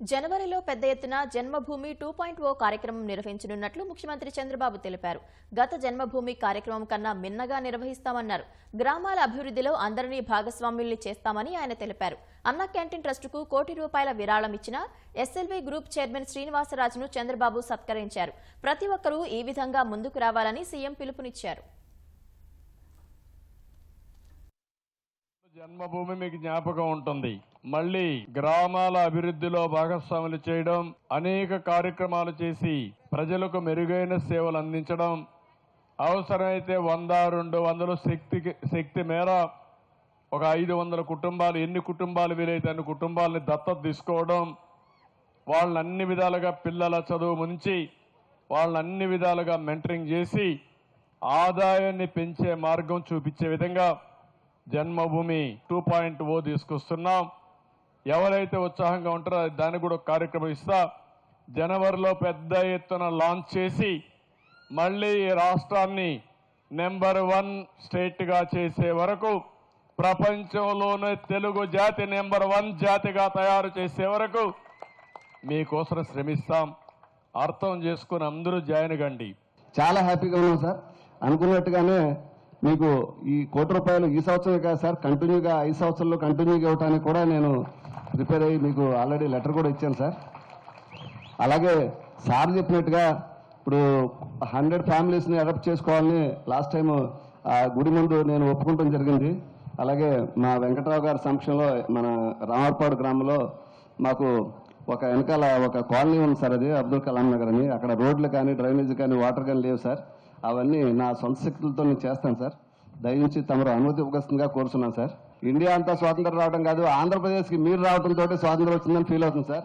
జనవరిలో పెద్ద ఎత్తున జన్మభూమి టూ పాయింట్ ఓ కార్యక్రమం నిర్వహించనున్నట్లు ముఖ్యమంత్రి చంద్రబాబు తెలిపారు. గత జన్మభూమి కార్యక్రమం కన్నా మిన్నగా నిర్వహిస్తామన్నారు. గ్రామాల అభివృద్ధిలో అందరినీ భాగస్వామ్యుల్ని చేస్తామని ఆయన తెలిపారు. అన్న క్యాంటీన్ ట్రస్టుకు కోటి రూపాయల విరాళం ఇచ్చిన ఎస్ఎల్వి గ్రూప్ చైర్మన్ శ్రీనివాసరాజును చంద్రబాబు సత్కరించారు. ప్రతి ఒక్కరూ ఈ విధంగా ముందుకు రావాలని సీఎం పిలుపునిచ్చారు. జన్మభూమి మీకు జ్ఞాపకం ఉంటుంది. మళ్ళీ గ్రామాల అభివృద్ధిలో భాగస్వాములు చేయడం అనేక కార్యక్రమాలు చేసి ప్రజలకు మెరుగైన సేవలు అందించడం అవసరమైతే వంద రెండు వందలు శక్తికి శక్తి మేర ఒక ఐదు వందల కుటుంబాలు ఎన్ని కుటుంబాలు వీలైతే అన్ని కుటుంబాలని దత్తత తీసుకోవడం వాళ్ళని అన్ని విధాలుగా పిల్లల చదువు ముంచి వాళ్ళని అన్ని విధాలుగా మెంటరింగ్ చేసి ఆదాయాన్ని పెంచే మార్గం చూపించే విధంగా జన్మభూమి టూ పాయింట్ ఓ తీసుకొస్తున్నాం. ఎవరైతే ఉత్సాహంగా ఉంటారో దానికి కూడా ఒక కార్యక్రమం ఇస్తా. జనవరిలో పెద్ద ఎత్తున లాంచ్ చేసి మళ్ళీ ఈ రాష్ట్రాన్ని నెంబర్ వన్ స్టేట్గా చేసే వరకు ప్రపంచంలోనే తెలుగు జాతి నెంబర్ వన్ జాతిగా తయారు చేసే వరకు మీకోసం శ్రమిస్తాం. అర్థం చేసుకుని అందరూ జాయిన్ కండి చాలా హ్యాపీగా ఉన్నాం సార్. అనుకున్నట్టుగానే మీకు ఈ కోటి రూపాయలు ఈ సంవత్సరమే కాదు సార్? కంటిన్యూగా ఐదు సంవత్సరాలు కంటిన్యూగా ఇవ్వడానికి కూడా నేను ప్రిపేర్ అయ్యి మీకు ఆల్రెడీ లెటర్ కూడా ఇచ్చాను సార్. అలాగే సార్ చెప్పినట్టుగా ఇప్పుడు హండ్రెడ్ ఫ్యామిలీస్ని అడాప్ట్ చేసుకోవాలని లాస్ట్ టైం ఆ గుడి ముందు నేను ఒప్పుకుంటాం జరిగింది. అలాగే మా వెంకట్రావు గారి సమక్షంలో మన రామర్పాడు గ్రామంలో మాకు ఒక వెనకాల ఒక కాలనీ ఉంది సార్ అది అబ్దుల్ కలాం నగర్ అని. అక్కడ రోడ్లు కానీ డ్రైనేజ్ కానీ వాటర్ కానీ లేవు సార్. అవన్నీ నా సొంత శక్తులతో నేను చేస్తాను సార్. దయచేసి తమరు అనుమతి ఇవ్వగస్తుందిగా కోరుతున్నాను సార్. ఇండియా అంతా స్వాతంత్రం రావడం కాదు ఆంధ్రప్రదేశ్కి మీరు రావడంతో స్వాతంత్రం వచ్చిందని ఫీల్ అవుతుంది సార్.